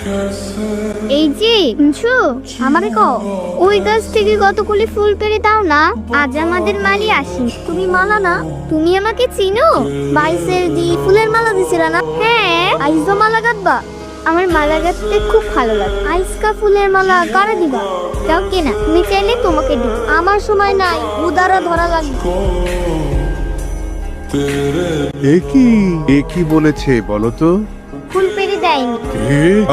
এই যে শুনছো? আমাকে কও ওই গাছ থেকে কতগুলি ফুল পেরে দাও না? আজ আমাদের মালি আসি তুমি মালা না? তুমি আমাকে চিনো? বাইসের দি ফুলের মালা দিছিল না? হ্যাঁ আইজো মালা গাঁথবা আমার মালা গাঁথতে খুব ভালো লাগে। আইসকা ফুলের মালা কারা দিবা? যাও কেনা। তুমি চাইলে তোমাকে দিব আমার সময় নাই উদারা ধরা লাগবে। একই একই বলেছে বলো তো? ফুল পেরে দেয়নি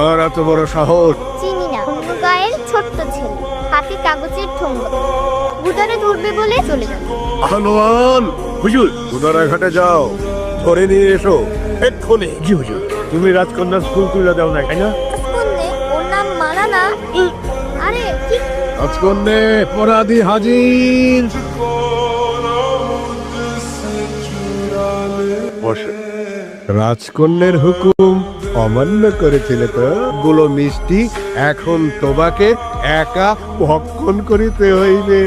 আর এত বড় শহর চিনি না। গায়ের ছোট্ট ছেলে। হাতে কাগজের ঠোঙ্গ উদারে ধরবে বলে চলে আহলোয়ান হুজুর ঘাটে যাও। ধরে নিয়ে এসো। এক্ষুনি। জি হুজুর। তুমি রাজকন্যা স্কুল তুলে দাও না তাই না? শুনলে ওর নাম মালা না আরে কি? রাজকন্যে পরাধী হাজির। রাজকন্যের হুকুম অমান্য করেছিলে তো? গুলো মিষ্টি এখন তোমাকে একা ভক্ষণ করিতে হইবে।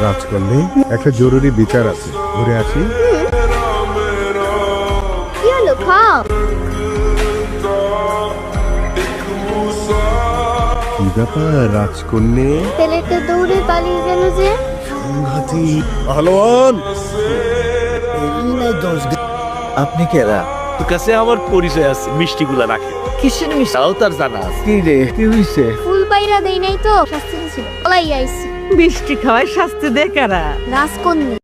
রাজকন্যে একটা জরুরি বিচার আছে। ঘুরে আসি। কি হলো খাও। কি ব্যাপার রাজকন্যে? ছেলেটা দৌড়ে পালিয়ে গেল যে। আহলোয়ান আপনি কেরা তোর কাছে আমার পরিচয় আছে মিষ্টিগুলা রাখে কিসের মিষ্টি? তাও তার জানা আছে। কি রে কি হইছে? ফুল বাইরা দেই নাই তো শাস্তি দিছিল। ওলাই আইছি। মিষ্টি খাওয়ায় শাস্তি দে কারা। রাজকন্যা।